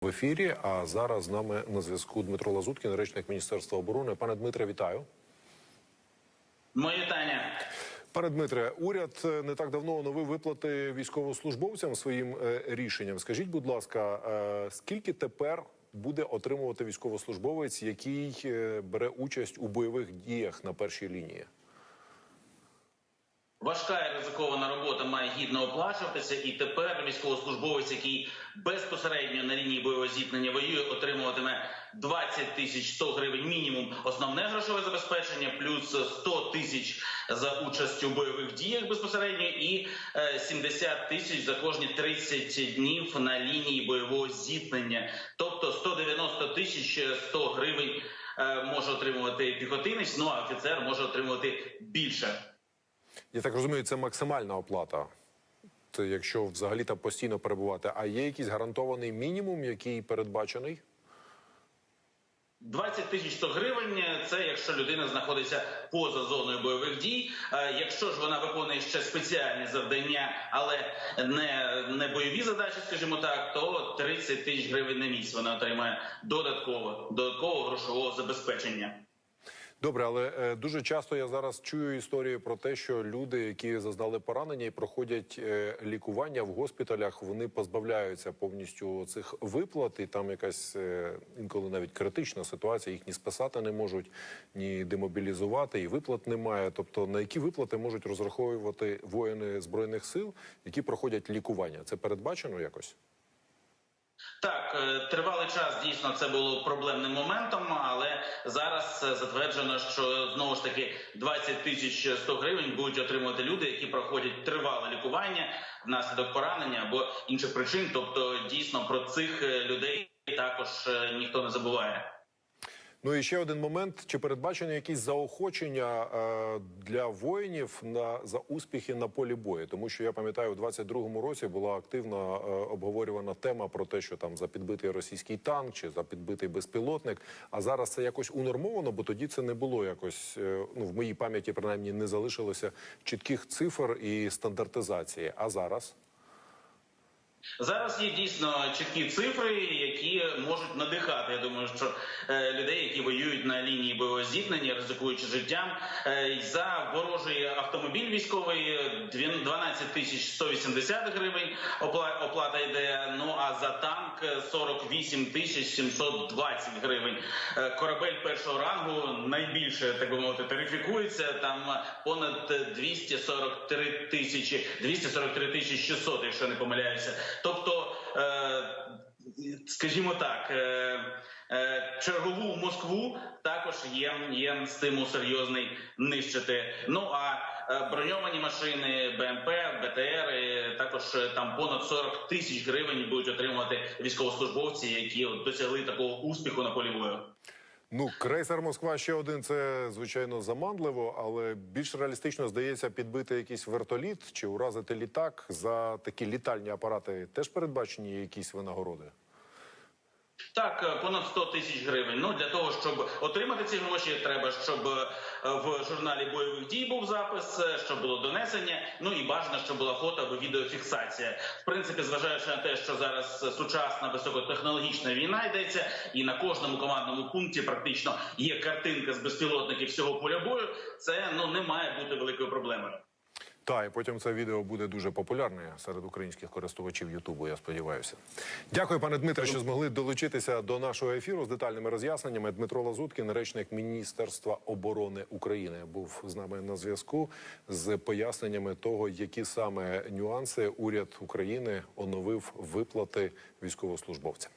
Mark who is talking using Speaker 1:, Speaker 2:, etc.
Speaker 1: В ефірі. А зараз з нами на зв'язку Дмитро Лазуткін, речник Міністерства оборони. Пане Дмитре, вітаю.
Speaker 2: Моє Таня.
Speaker 1: Пане Дмитре, уряд е, не так давно оновив виплати військовослужбовцям своїм е, рішенням. Скажіть, будь ласка, е, скільки тепер буде отримувати військовослужбовець, який бере участь у бойових діях на першій лінії?
Speaker 2: Важка і ризикована робота має гідно оплачуватися, і тепер військовослужбовець, який безпосередньо на лінії бойового зіткнення воює, отримуватиме 20 тисяч 100 гривень мінімум основне грошове забезпечення, плюс 100 тисяч за участь у бойових діях безпосередньо, і е, 70 тисяч за кожні 30 днів на лінії бойового зіткнення. Тобто 190 тисяч 100 гривень е, може отримувати піхотинець, ну а офіцер може отримувати більше.
Speaker 1: Я так розумію, це максимальна оплата. Це якщо взагалі там постійно перебувати. А є якийсь гарантований мінімум, який передбачений?
Speaker 2: 20 тисяч 100 гривень це якщо людина знаходиться поза зоною бойових дій. Е, Якщо ж вона виконує ще спеціальні завдання, але не, не бойові задачі, скажімо так, то 30 тисяч гривень на місяць вона отримає додатково додаткового грошового забезпечення.
Speaker 1: Добре, але е, дуже часто я зараз чую історії про те, що люди, які зазнали поранення і проходять е, лікування в госпіталях, вони позбавляються повністю цих виплат, і там якась е, інколи навіть критична ситуація. Їх ні списати не можуть, ні демобілізувати, і виплат немає. Тобто на які виплати можуть розраховувати воїни збройних сил, які проходять лікування? Це передбачено якось?
Speaker 2: Так, е, тривалий час дійсно це було проблемним моментом, але зараз е, затверджено, що знову ж таки 20 тисяч 100 гривень будуть отримувати люди, які проходять тривале лікування внаслідок поранення або інших причин. Тобто, дійсно про цих е, людей також ніхто не забуває.
Speaker 1: Ну і ще один момент: чи передбачені якісь заохочення е, для воїнів на за успіхи на полі бою? Тому що я пам'ятаю, у 22-му році була активно е, обговорювана тема про те, що там за підбитий російський танк чи за підбитий безпілотник. А зараз це якось унормовано, бо тоді це не було якось. е, ну в моїй пам'яті принаймні не залишилося чітких цифр і стандартизації. А зараз.
Speaker 2: Зараз є дійсно чіткі цифри, які можуть надихати. Я думаю, що е, людей, які воюють на лінії бойового зіткнення, ризикуючи життям, е, за ворожий автомобіль військовий е, дві- 12 тисяч 180 гривень опла- оплата йде. Ну а за танк е, 48 тисяч 720 гривень. Е, Корабель першого рангу найбільше так би мовити тарифікується. Там е, понад 243 тисячі 243 тисячі 600, якщо не помиляюся. Тобто, е, скажімо так, е, е, чергову Москву також є, є стимул серйозний нищити. Ну а броньовані машини, БМП, БТР, також там понад 40 тисяч гривень будуть отримувати військовослужбовці, які досягли такого успіху на полі бою.
Speaker 1: Ну, крейсер Москва ще один це звичайно заманливо, але більш реалістично здається підбити якийсь вертоліт чи уразити літак за такі літальні апарати. Теж передбачені якісь винагороди.
Speaker 2: Так, е, понад 100 тисяч гривень. Ну для того, щоб отримати ці гроші, треба, щоб е, в журналі бойових дій був запис, е, щоб було донесення. Ну і бажано, щоб була фото або відеофіксація. В принципі, зважаючи на те, що зараз сучасна високотехнологічна війна йдеться, і на кожному командному пункті практично є картинка з безпілотників всього поля бою. Це ну не має бути великою проблемою.
Speaker 1: Та і потім це відео буде дуже популярне серед українських користувачів Ютубу. Я сподіваюся. Дякую, пане Дмитре, що змогли долучитися до нашого ефіру з детальними роз'ясненнями. Дмитро Лазуткін, речник Міністерства оборони України, був з нами на зв'язку з поясненнями того, які саме нюанси уряд України оновив виплати військовослужбовцям.